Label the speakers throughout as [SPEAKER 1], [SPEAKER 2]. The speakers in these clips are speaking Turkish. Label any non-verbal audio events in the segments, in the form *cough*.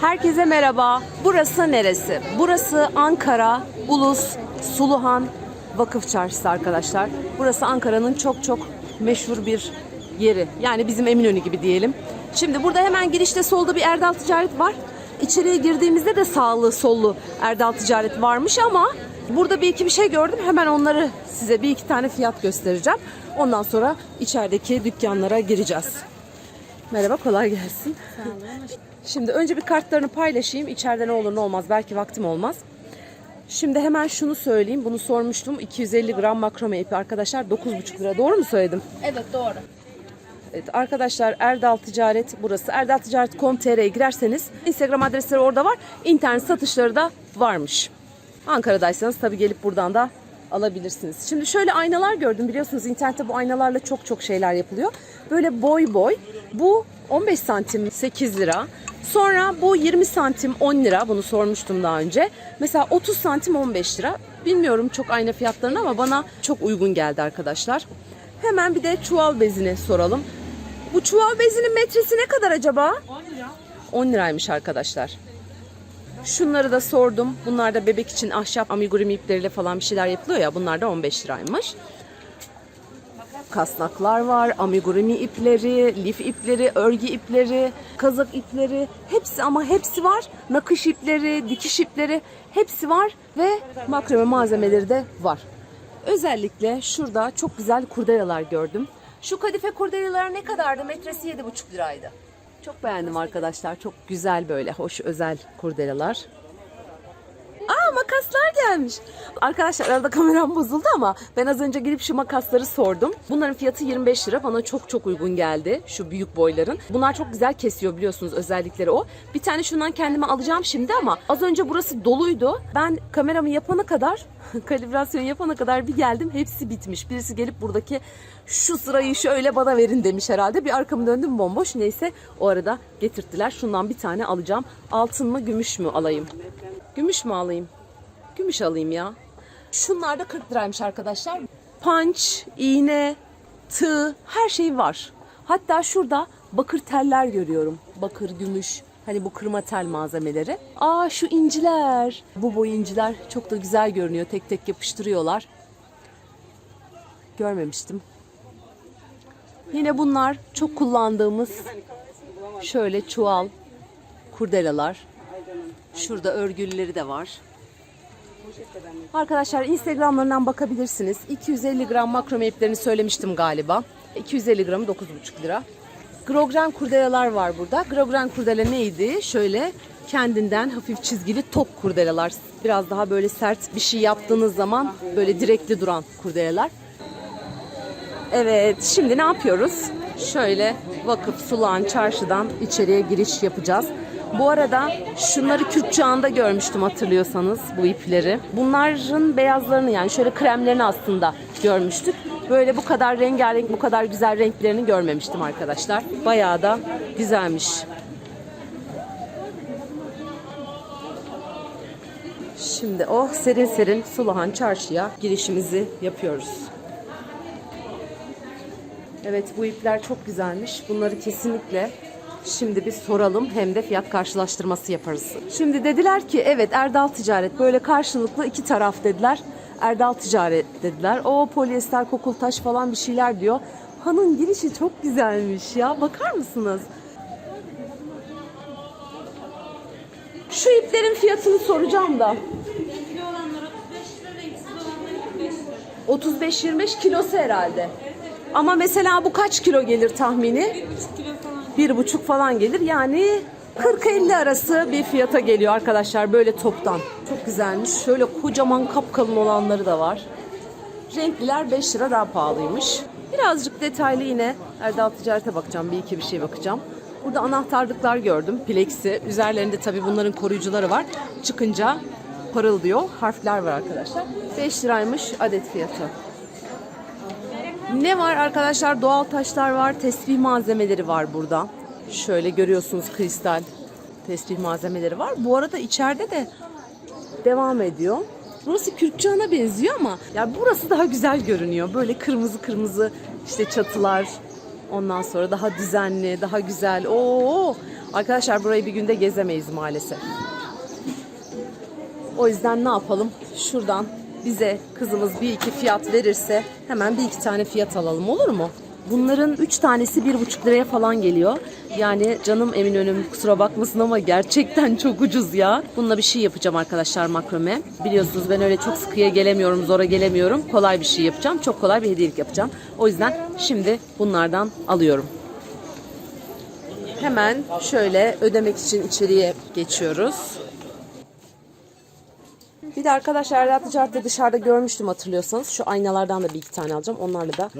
[SPEAKER 1] Herkese merhaba. Burası neresi? Burası Ankara Ulus Suluhan Vakıf Çarşısı arkadaşlar. Burası Ankara'nın çok çok meşhur bir yeri. Yani bizim Eminönü gibi diyelim. Şimdi burada hemen girişte solda bir Erdal Ticaret var. İçeriye girdiğimizde de sağlı sollu Erdal Ticaret varmış ama burada bir iki bir şey gördüm. Hemen onları size bir iki tane fiyat göstereceğim. Ondan sonra içerideki dükkanlara gireceğiz. Merhaba kolay gelsin. Şimdi önce bir kartlarını paylaşayım. İçeride ne olur ne olmaz. Belki vaktim olmaz. Şimdi hemen şunu söyleyeyim. Bunu sormuştum. 250 gram makrome ipi arkadaşlar 9,5 lira. Doğru mu söyledim?
[SPEAKER 2] Evet doğru.
[SPEAKER 1] Evet arkadaşlar Erdal Ticaret burası. erdalticaret.com.tr'ye girerseniz Instagram adresleri orada var. İnternet satışları da varmış. Ankara'daysanız tabii gelip buradan da alabilirsiniz. Şimdi şöyle aynalar gördüm. Biliyorsunuz internette bu aynalarla çok çok şeyler yapılıyor. Böyle boy boy. Bu 15 santim 8 lira. Sonra bu 20 santim 10 lira. Bunu sormuştum daha önce. Mesela 30 santim 15 lira. Bilmiyorum çok ayna fiyatlarını ama bana çok uygun geldi arkadaşlar. Hemen bir de çuval bezini soralım. Bu çuval bezinin metresi ne kadar acaba? 10 lira. 10 liraymış arkadaşlar. Şunları da sordum. Bunlar da bebek için ahşap amigurumi ipleriyle falan bir şeyler yapılıyor ya. Bunlar da 15 liraymış. Kasnaklar var, amigurumi ipleri, lif ipleri, örgü ipleri, kazak ipleri. Hepsi ama hepsi var. Nakış ipleri, dikiş ipleri hepsi var ve makrame malzemeleri de var. Özellikle şurada çok güzel kurdelalar gördüm. Şu kadife kurdelalar ne kadardı? Metresi 7,5 liraydı. Çok beğendim arkadaşlar. Çok güzel böyle hoş özel kurdelalar. Makaslar gelmiş. Arkadaşlar arada kameram bozuldu ama ben az önce girip şu makasları sordum. Bunların fiyatı 25 lira. Bana çok çok uygun geldi. Şu büyük boyların. Bunlar çok güzel kesiyor biliyorsunuz özellikleri o. Bir tane şundan kendime alacağım şimdi ama az önce burası doluydu. Ben kameramı yapana kadar *laughs* kalibrasyon yapana kadar bir geldim. Hepsi bitmiş. Birisi gelip buradaki şu sırayı şöyle bana verin demiş herhalde. Bir arkamı döndüm bomboş. Neyse o arada getirttiler. Şundan bir tane alacağım. Altın mı gümüş mü alayım? Gümüş mü alayım? Gümüş alayım ya. Şunlar da 40 liraymış arkadaşlar. Punch, iğne, tığ her şey var. Hatta şurada bakır teller görüyorum. Bakır, gümüş. Hani bu kırma tel malzemeleri. Aa şu inciler. Bu boy inciler çok da güzel görünüyor. Tek tek yapıştırıyorlar. Görmemiştim. Yine bunlar çok kullandığımız şöyle çuval, kurdelalar. Şurada örgülleri de var. Arkadaşlar Instagram'larından bakabilirsiniz. 250 gram makrome iplerini söylemiştim galiba. 250 gramı 9,5 lira. Grogran kurdelalar var burada. Grogran kurdele neydi? Şöyle kendinden hafif çizgili top kurdelalar. Biraz daha böyle sert bir şey yaptığınız zaman böyle direkli duran kurdeleler. Evet, şimdi ne yapıyoruz? Şöyle vakıf Sulağan çarşıdan içeriye giriş yapacağız. Bu arada şunları Kürk Çağı'nda görmüştüm hatırlıyorsanız bu ipleri. Bunların beyazlarını yani şöyle kremlerini aslında görmüştük. Böyle bu kadar rengarenk, bu kadar güzel renklerini görmemiştim arkadaşlar. Bayağı da güzelmiş. Şimdi o serin serin Sulahan Çarşı'ya girişimizi yapıyoruz. Evet bu ipler çok güzelmiş. Bunları kesinlikle şimdi bir soralım hem de fiyat karşılaştırması yaparız. Şimdi dediler ki evet Erdal Ticaret böyle karşılıklı iki taraf dediler. Erdal Ticaret dediler. O polyester kokultaş falan bir şeyler diyor. Hanın girişi çok güzelmiş ya. Bakar mısınız? Şu iplerin fiyatını soracağım da.
[SPEAKER 2] Kilo olanlar 35 lira, renksiz olanlar 25 lira.
[SPEAKER 1] 35-25 kilosu herhalde. Ama mesela bu kaç kilo gelir tahmini?
[SPEAKER 2] 1,5 kilo.
[SPEAKER 1] Bir buçuk falan gelir. Yani 40-50 arası bir fiyata geliyor arkadaşlar böyle toptan. Çok güzelmiş. Şöyle kocaman kapkalın olanları da var. Renkliler 5 lira daha pahalıymış. Birazcık detaylı yine Erdal Ticaret'e bakacağım. Bir iki bir şey bakacağım. Burada anahtarlıklar gördüm. Plexi. Üzerlerinde tabii bunların koruyucuları var. Çıkınca parıldıyor. Harfler var arkadaşlar. 5 liraymış adet fiyatı. Ne var arkadaşlar? Doğal taşlar var. Tesbih malzemeleri var burada. Şöyle görüyorsunuz kristal tesbih malzemeleri var. Bu arada içeride de devam ediyor. Burası Kürkçağına benziyor ama ya burası daha güzel görünüyor. Böyle kırmızı kırmızı işte çatılar, Ondan sonra daha düzenli, daha güzel. Oo! Arkadaşlar burayı bir günde gezemeyiz maalesef. O yüzden ne yapalım? Şuradan bize kızımız bir iki fiyat verirse hemen bir iki tane fiyat alalım olur mu? Bunların üç tanesi bir buçuk liraya falan geliyor. Yani canım Eminönüm kusura bakmasın ama gerçekten *laughs* çok ucuz ya. Bununla bir şey yapacağım arkadaşlar makrome. Biliyorsunuz ben öyle çok sıkıya gelemiyorum, zora gelemiyorum. Kolay bir şey yapacağım. Çok kolay bir hediyelik yapacağım. O yüzden şimdi bunlardan alıyorum. Hemen şöyle ödemek için içeriye geçiyoruz. Bir de arkadaşlar Erdal Ticaret'te dışarıda görmüştüm hatırlıyorsanız. Şu aynalardan da bir iki tane alacağım. Onlarla da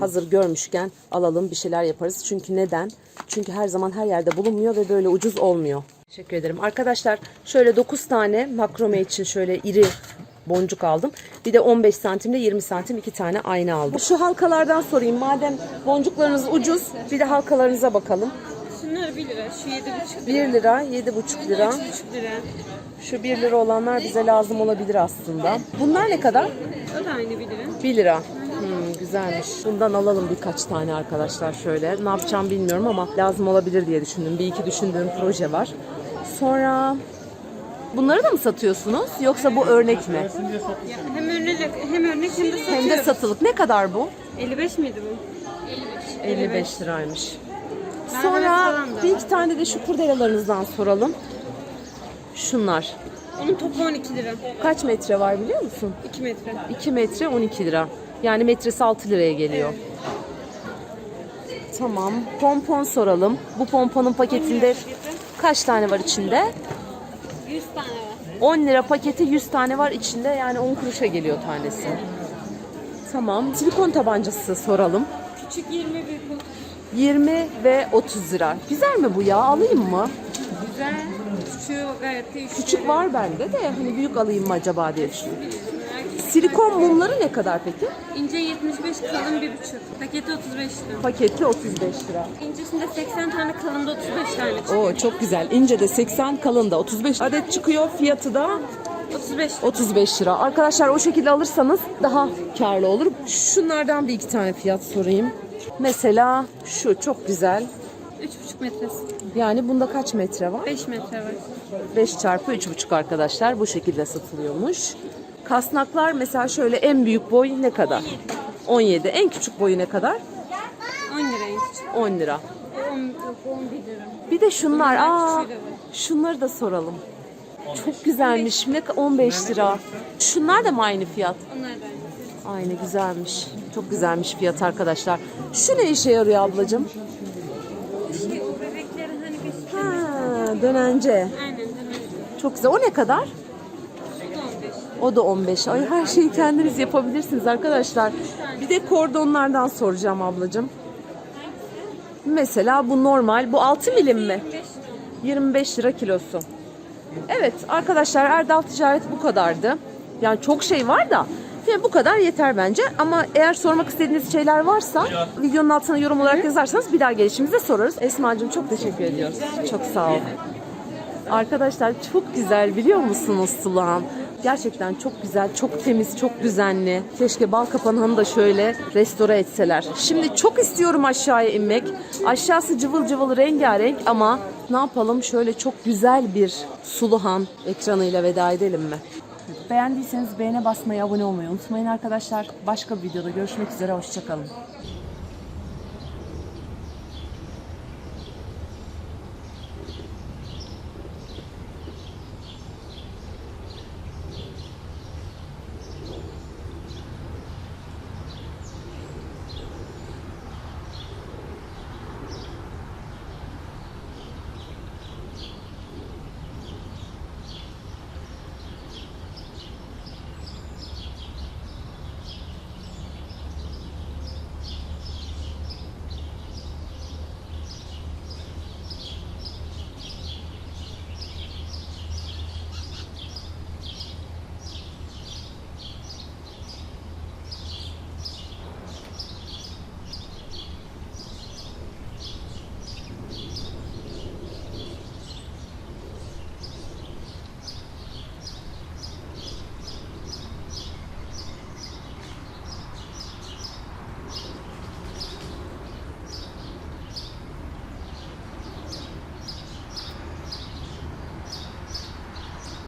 [SPEAKER 1] hazır görmüşken alalım bir şeyler yaparız. Çünkü neden? Çünkü her zaman her yerde bulunmuyor ve böyle ucuz olmuyor. Teşekkür ederim. Arkadaşlar şöyle 9 tane makrome için şöyle iri boncuk aldım. Bir de 15 santimde 20 santim iki tane ayna aldım. Şu halkalardan sorayım. Madem boncuklarınız ucuz bir de halkalarınıza bakalım.
[SPEAKER 2] Şunlar 1 lira. Şu 7,5
[SPEAKER 1] 1 lira, 7,5 lira.
[SPEAKER 2] 3,5 lira.
[SPEAKER 1] Şu 1 lira olanlar bize lazım olabilir aslında. Bunlar ne kadar?
[SPEAKER 2] O da aynı 1 lira.
[SPEAKER 1] 1 lira. Hmm, güzelmiş. Bundan alalım birkaç tane arkadaşlar şöyle. Ne yapacağım bilmiyorum ama lazım olabilir diye düşündüm. Bir iki düşündüğüm proje var. Sonra bunları da mı satıyorsunuz? Yoksa bu örnek mi?
[SPEAKER 2] Ya hem örnek hem örnek hem de
[SPEAKER 1] Hem de satılık. Ne kadar bu?
[SPEAKER 2] 55 miydi bu?
[SPEAKER 1] 55 liraymış. Sonra bir iki tane de şu kurdelalarınızdan soralım. Şunlar.
[SPEAKER 2] Onun topu 12 lira.
[SPEAKER 1] Kaç metre var biliyor musun?
[SPEAKER 2] 2 metre.
[SPEAKER 1] 2 metre 12 lira. Yani metresi 6 liraya geliyor. Tamam. Pompon soralım. Bu pomponun paketinde kaç tane var içinde?
[SPEAKER 2] 100 tane var.
[SPEAKER 1] 10 lira paketi 100 tane var içinde. Yani 10 kuruşa geliyor tanesi. Tamam. Silikon tabancası soralım.
[SPEAKER 2] Küçük 20 büyük 30.
[SPEAKER 1] 20 ve 30 lira. Güzel mi bu ya? Alayım mı?
[SPEAKER 2] Güzel. Küçüğü gayet de 3
[SPEAKER 1] Küçük var bende de hani büyük alayım mı acaba diye düşünüyorum. Silikon mumları ne kadar peki?
[SPEAKER 2] İnce 75 kalın 1,5. Paketi 35 lira.
[SPEAKER 1] Paketli 35 lira.
[SPEAKER 2] İncesinde 80 tane kalında 35 tane çıkıyor.
[SPEAKER 1] Oo çok güzel. İnce de 80, kalın da 35 adet çıkıyor. Fiyatı da
[SPEAKER 2] 35
[SPEAKER 1] 35 lira. Arkadaşlar o şekilde alırsanız daha karlı olur. Şunlardan bir iki tane fiyat sorayım. Mesela şu çok güzel.
[SPEAKER 2] 3,5 metresi.
[SPEAKER 1] Yani bunda kaç metre var?
[SPEAKER 2] 5 metre var.
[SPEAKER 1] 5 çarpı 3,5 arkadaşlar. Bu şekilde satılıyormuş. Kasnaklar mesela şöyle en büyük boy ne kadar? 17. En küçük boyu ne kadar?
[SPEAKER 2] 10 lira en küçük.
[SPEAKER 1] 10 lira.
[SPEAKER 2] 10, 11 lira.
[SPEAKER 1] Bir de şunlar. Aa, şunları da soralım. Çok güzelmiş. Ne 15 lira. Şunlar da mı aynı fiyat?
[SPEAKER 2] Onlar da aynı.
[SPEAKER 1] Aynı güzelmiş. Çok güzelmiş fiyat arkadaşlar. Şu ne işe yarıyor ablacığım?
[SPEAKER 2] Şey, o bebeklerin hani bir
[SPEAKER 1] Ha, dönence.
[SPEAKER 2] Aynen mi?
[SPEAKER 1] Çok güzel. O ne kadar?
[SPEAKER 2] O da 15.
[SPEAKER 1] O da 15. Ay her şeyi kendiniz yapabilirsiniz arkadaşlar. Bir de kordonlardan soracağım ablacığım. Mesela bu normal. Bu 6 milim mi?
[SPEAKER 2] 5 lira.
[SPEAKER 1] 25 lira kilosu. Evet arkadaşlar Erdal Ticaret bu kadardı. Yani çok şey var da yani bu kadar yeter bence. Ama eğer sormak istediğiniz şeyler varsa videonun altına yorum olarak yazarsanız bir daha gelişimizde sorarız. Esma'cığım çok teşekkür ediyoruz. Çok sağ ol. Arkadaşlar çok güzel biliyor musunuz Suluhan? Gerçekten çok güzel, çok temiz, çok düzenli. Keşke Balkapan'ı da şöyle restore etseler. Şimdi çok istiyorum aşağıya inmek. Aşağısı cıvıl cıvıl rengarenk ama ne yapalım şöyle çok güzel bir Suluhan ekranıyla veda edelim mi? Beğendiyseniz beğene basmayı, abone olmayı unutmayın arkadaşlar. Başka bir videoda görüşmek üzere, hoşçakalın.